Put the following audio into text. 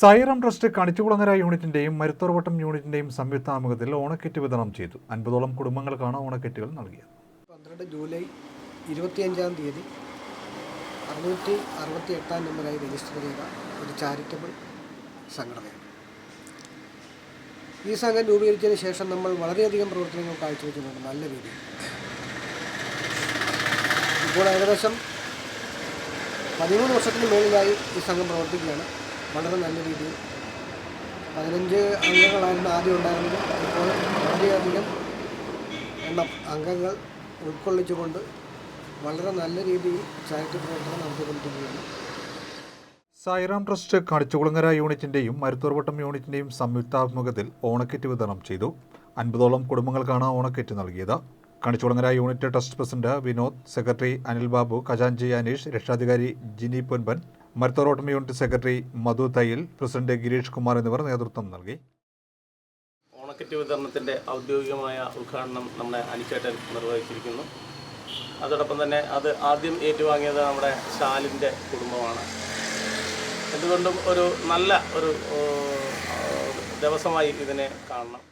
Sairam trust Kanichukulangara യൂണിറ്റിന്റെയും മരുത്തോർവട്ടം യൂണിറ്റിന്റെയും സംയുക്ത ആമുഖത്തിൽ ഓണക്കിറ്റ് വിതരണം ചെയ്തു. അൻപതോളം കുടുംബങ്ങൾക്കാണ് ഓണക്കിറ്റുകൾ നൽകിയത്. പന്ത്രണ്ട് ജൂലൈ ഇരുപത്തിയഞ്ചാം തീയതി അറുന്നൂറ്റി അറുപത്തി എട്ടാം നമ്പറായി രജിസ്റ്റർ ചെയ്ത ഒരു ചാരിറ്റബിൾ സംഘടനയാണ്. ഈ സംഘം രൂപീകരിച്ചതിന് ശേഷം നമ്മൾ വളരെയധികം പ്രവർത്തനങ്ങൾ കാഴ്ചവെച്ചിട്ടുണ്ട്. നല്ല രീതിയിൽ. ഇപ്പോൾ ഏകദേശം പതിമൂന്ന് വർഷത്തിന് മേളിലായി ഈ സംഘം പ്രവർത്തിക്കുകയാണ്. വളരെ നല്ല രീതിയിൽ. പതിനഞ്ച് അംഗങ്ങളായിരുന്നു ആദ്യം ഉണ്ടായിരുന്നത്. ഇപ്പോൾ വളരെയധികം എണ്ണം അംഗങ്ങൾ ഉൾക്കൊള്ളിച്ചുകൊണ്ട് വളരെ നല്ല രീതിയിൽ ചാരിറ്റി പ്രവർത്തനം നടത്തിക്കൊണ്ടിരിക്കുകയാണ്. സൈറാം ട്രസ്റ്റ് കണിച്ചുകുളങ്ങര യൂണിറ്റിന്റെയും മരുത്തോർവട്ടം യൂണിറ്റിന്റെയും സംയുക്താഭിമുഖത്തിൽ ഓണക്കിറ്റ് വിതരണം ചെയ്തു. അൻപതോളം കുടുംബങ്ങൾക്കാണ് ഓണക്കിറ്റ് നൽകിയത്. Kanichukulangara unit trust president Vinod secretary Anil Babu ഖജാൻജി Aneesh രക്ഷാധികാരി Jini Ponpan Maruthorvattom unit secretary Madhu Thayyil president Girish Kumar എന്നിവർ നേതൃത്വം നൽകി. ഓണക്കിറ്റ് വിതരണത്തിന്റെ ഔദ്യോഗികമായ ഉദ്ഘാടനം നമ്മുടെ അനിച്ചേട്ടൻ നിർവഹിച്ചിരിക്കുന്നു. അതോടൊപ്പം തന്നെ അത് ആദ്യം ഏറ്റുവാങ്ങിയത് നമ്മുടെ ശാലിന്റെ കുടുംബമാണ്. എന്തുകൊണ്ടും ഒരു നല്ല ഒരു ദിവസമായി ഇതിനെ കാണണം.